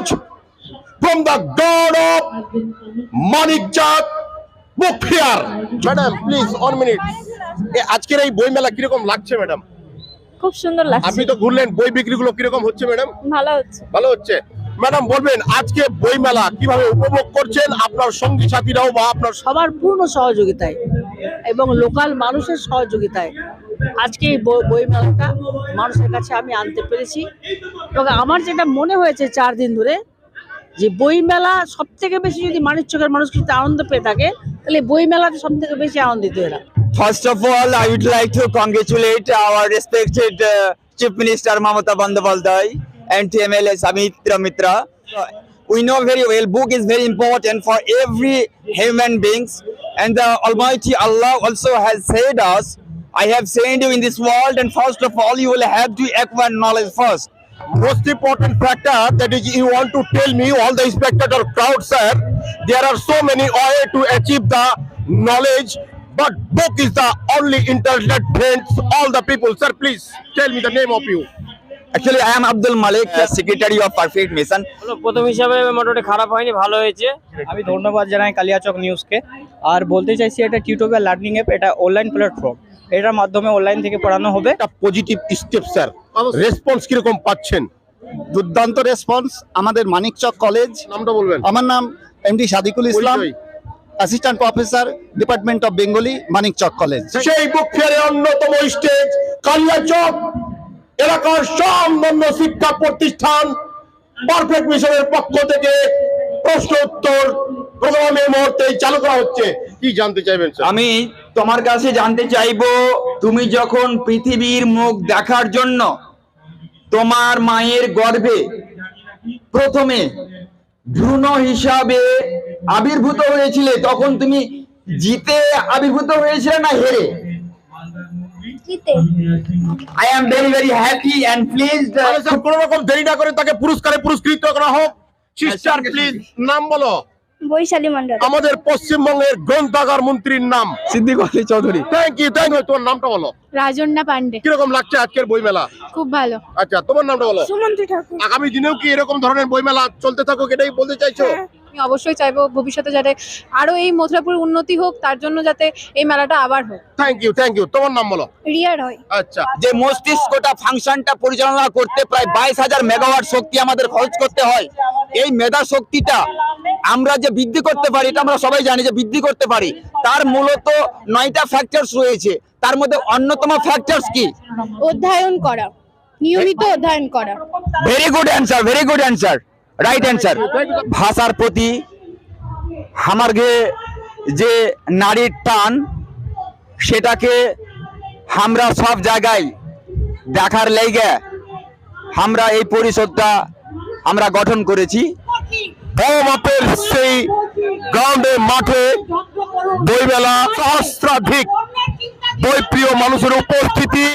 huge from the god of book fair. Madam please one minute আজকের এই বই মেলা কীরকম লাগছে ম্যাডাম খুব সুন্দর লাগছে। আপনি তো ঘুরলেন বই বিক্রিগুলো কীরকম হচ্ছে ম্যাডাম ভালো হচ্ছে। ভালো হচ্ছে। ম্যাডাম বলবেন আজকে বই মেলা কীভাবে উপভোগ করছেন? আপনার সঙ্গী সাথীরাও বা আপনার সবার পূর্ণ সহযোগিতায় এবং লোকাল মানুষের সহযোগিতায় আজকে এই বই মেলাটা মানুষের কাছে আমি আনতে পেরেছি। এবং আমার যেটা মনে হয়েছে চার দিন ধরে যে বই মেলা সব থেকে বেশি যদি মানিকচকের মানুষ যদি আনন্দ পেয়ে থাকে তাহলে বই মেলাতে সব থেকে বেশি আনন্দিত এরা First of all, I would like to congratulate our respected uh, Chief Minister Mamata Bandyopadhyay and TMLA Samitra Mitra. We know very well book is very important for every human beings and the Almighty Allah also has said us, I have sent you in this world and first of all you will have to acquire knowledge first. Most important factor that is you want to tell me all the spectator crowd sir there are so many way to achieve the knowledge but book is the only internet friends all the people sir please tell me the name of you Actually, I am Abdul Malik, uh, Secretary of Perfect Mission. হলো প্রথম হিসাবে মোটামুটি খারাপ হয়নি ভালো হয়েছে আমি ধন্যবাদ জানাই কালিয়াচক নিউজকে আর বলতে চাইছি এটা টিউটোরিয়াল লার্নিং অ্যাপ এটা অনলাইন প্ল্যাটফর্ম এটার মাধ্যমে অনলাইন থেকে পড়ানো হবে একটা পজিটিভ স্টেপ স্যার রেসপন্স কীরকম পাচ্ছেন? দুর্দান্ত রেসপন্স আমাদের মানিকচক কলেজ নামটা বলবেন। আমার নাম MD Sadikul Islam assistant professor department of Bengali Manikchak college সেই বুক ফেয়ারের অন্যতম স্টেজ কালিয়াচক এলাকার সম্পন্ন শিক্ষা প্রতিষ্ঠান পারফেক্ট মিশনের পক্ষ থেকে প্রশ্ন উত্তর প্রোগ্রামের মুহূর্তে চালু করা হচ্ছে। কি জানতে চাইবেন আমি তোমার কাছে জানতে চাইব তুমি যখন পৃথিবীর মুখ দেখার জন্য তোমার মায়ের গর্ভে প্রথমে ভ্রূণ হিসাবে আবির্ভূত হয়েছিলে তখন তুমি জিতে আবির্ভূত হয়েছিলে না হেরে? I am very very happy তাহলে স্যার কোনো রকম দেরি না করে তাকে পুরস্কারে পুরস্কৃত করা হোক। সিস্টার প্লিজ নাম বলো। বৈশালী মন্ডল আমাদের পশ্চিমবঙ্গের গ্রন্থাগার মন্ত্রীর নাম। Siddique Ali Chowdhury. Thank you thank you তোমার নামটা বলো। রাজন্যা পান্ডে। কীরকম লাগছে আজকের বইমেলা? খুব ভালো। আচ্ছা তোমার নামটা বলো। সুমন্ত্রী ঠাকুর। আগামী দিনেও কি এরকম ধরনের বইমেলা চলতে থাকুক এটাই বলতে চাইছো? আমি অবশ্যই চাইব ভবিষ্যতে যাতে আরও এই মথুরাপুর উন্নতি হোক তার জন্য যাতে এই মেলাটা আবার হোক। থ্যাংক ইউ থ্যাংক ইউ তোমার নাম বলো। রিয়ার হয় আচ্ছা। যে মস্তিষ্কটা ফাংশনটা পরিচালনা করতে প্রায় বাইশ হাজার মেগাওয়াট শক্তি আমাদের খরচ করতে হয় এই মেধা শক্তিটা আমরা যে বৃদ্ধি করতে পারি এটা আমরা সবাই জানি যে বৃদ্ধি করতে পারি। তার মূলত নয়টা ফ্যাক্টরস রয়েছে। তার মধ্যে অন্যতম ফ্যাক্টরস কি? অধ্যয়ন করা। নিয়মিত অধ্যয়ন করা। Very good answer very good answer right answer ভাষার প্রতি আমার গে যে নারীর টান সেটাকে আমরা সব জায়গায় দেখার লেগে আমরা এই পরিষদটা আমরা গঠন করেছি। মাপের সেই গ্রাউন্ডে মাঠে বইবেলা সহস্রাধিক বই প্রিয় মানুষের উপস্থিতি।